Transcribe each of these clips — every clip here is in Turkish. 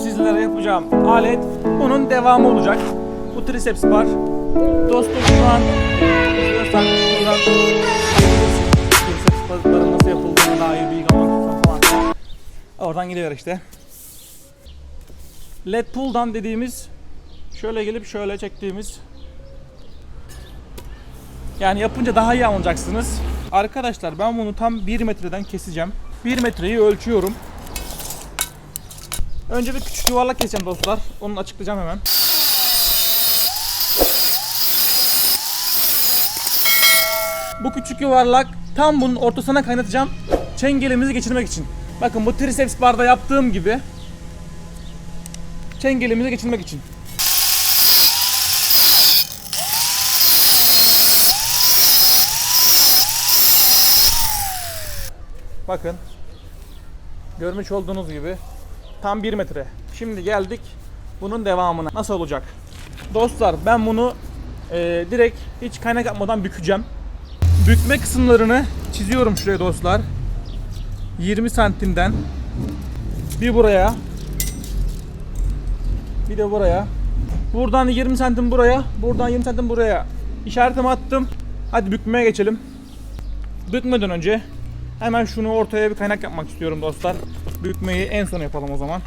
sizlere yapacağım alet bunun devamı olacak. Bu triceps bar. Dostum şu an şuradan triceps barın nasıl yapıldığına dair bilgi almak falan. Oradan gidiyor işte. Led pull'dan dediğimiz şöyle gelip şöyle çektiğimiz yani yapınca daha iyi anlayacaksınız. Arkadaşlar ben bunu tam 1 metreden keseceğim. 1 metreyi ölçüyorum. Önce bir küçük yuvarlak keseceğim dostlar. Onu açıklayacağım hemen. Bu küçük yuvarlak tam bunun ortasına kaynatacağım. Çengelimizi geçirmek için. Bakın bu triceps barda yaptığım gibi çengelimizi geçirmek için. Bakın. Görmüş olduğunuz gibi tam 1 metre. Şimdi geldik bunun devamına. Nasıl olacak? Dostlar ben bunu e, direkt hiç kaynak yapmadan bükeceğim. Bükme kısımlarını çiziyorum şuraya dostlar. 20 santimden bir buraya bir de buraya. Buradan 20 santim buraya, buradan 20 santim buraya. İşaretimi attım. Hadi bükmeye geçelim. Bükmeden önce hemen şunu ortaya bir kaynak yapmak istiyorum dostlar. Bükmeyi en son yapalım o zaman.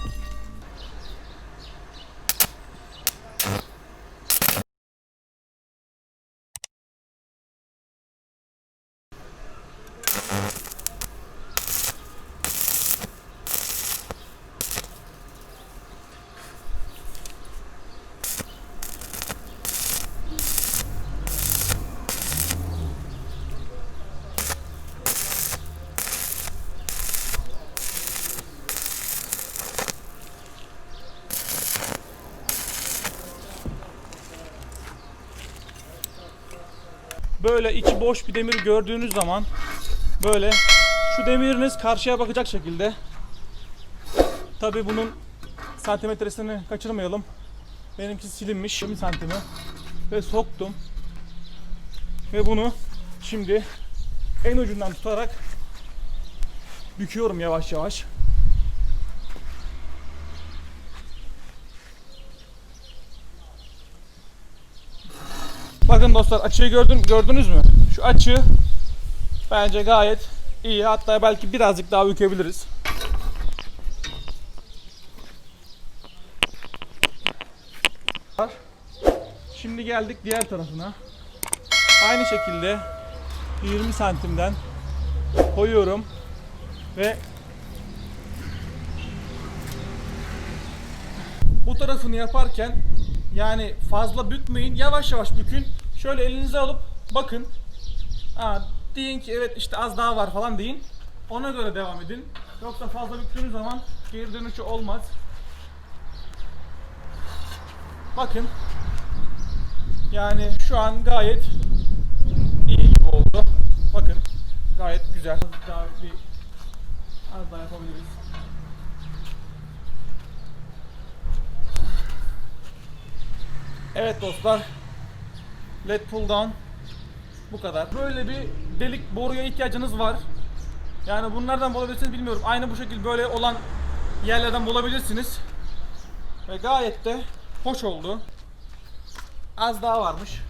Böyle içi boş bir demir gördüğünüz zaman böyle şu demiriniz karşıya bakacak şekilde. Tabi bunun santimetresini kaçırmayalım. Benimki silinmiş. 20 santimi ve soktum. Ve bunu şimdi en ucundan tutarak büküyorum yavaş yavaş Bakın dostlar açıyı gördün, gördünüz mü? Şu açı bence gayet iyi. Hatta belki birazcık daha bükebiliriz. Şimdi geldik diğer tarafına. Aynı şekilde 20 santimden koyuyorum ve bu tarafını yaparken yani fazla bükmeyin. Yavaş yavaş bükün. Şöyle elinize alıp bakın. Aa, deyin ki evet işte az daha var falan deyin. Ona göre devam edin. Yoksa fazla büktüğünüz zaman geri dönüşü olmaz. Bakın. Yani şu an gayet iyi gibi oldu. Bakın. Gayet güzel. Daha bir az daha yapabiliriz. Evet dostlar. LED pull down bu kadar. Böyle bir delik boruya ihtiyacınız var. Yani bunlardan bulabilirsiniz bilmiyorum. Aynı bu şekilde böyle olan yerlerden bulabilirsiniz. Ve gayet de hoş oldu. Az daha varmış.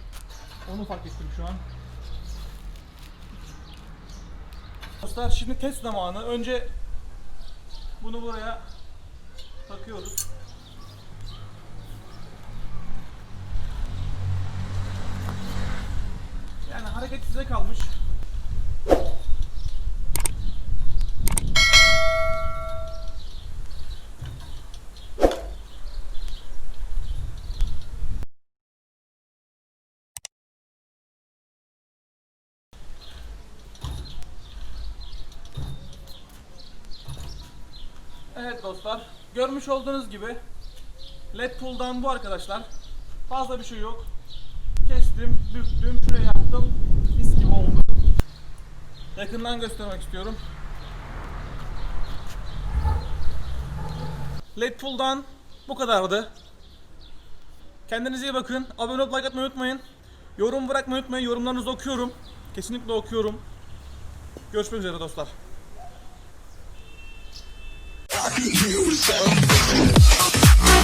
Onu fark ettim şu an. Dostlar şimdi test zamanı. Önce bunu buraya takıyoruz. Kalmış. Evet dostlar, görmüş olduğunuz gibi LED pull'dan bu arkadaşlar. Fazla bir şey yok kestim, büktüm, şuraya yaptım. Mis gibi oldu. Yakından göstermek istiyorum. LED Pool'dan bu kadardı. Kendinize iyi bakın. Abone olup like atmayı unutmayın. Yorum bırakmayı unutmayın. Yorumlarınızı okuyorum. Kesinlikle okuyorum. Görüşmek üzere dostlar. you the sound.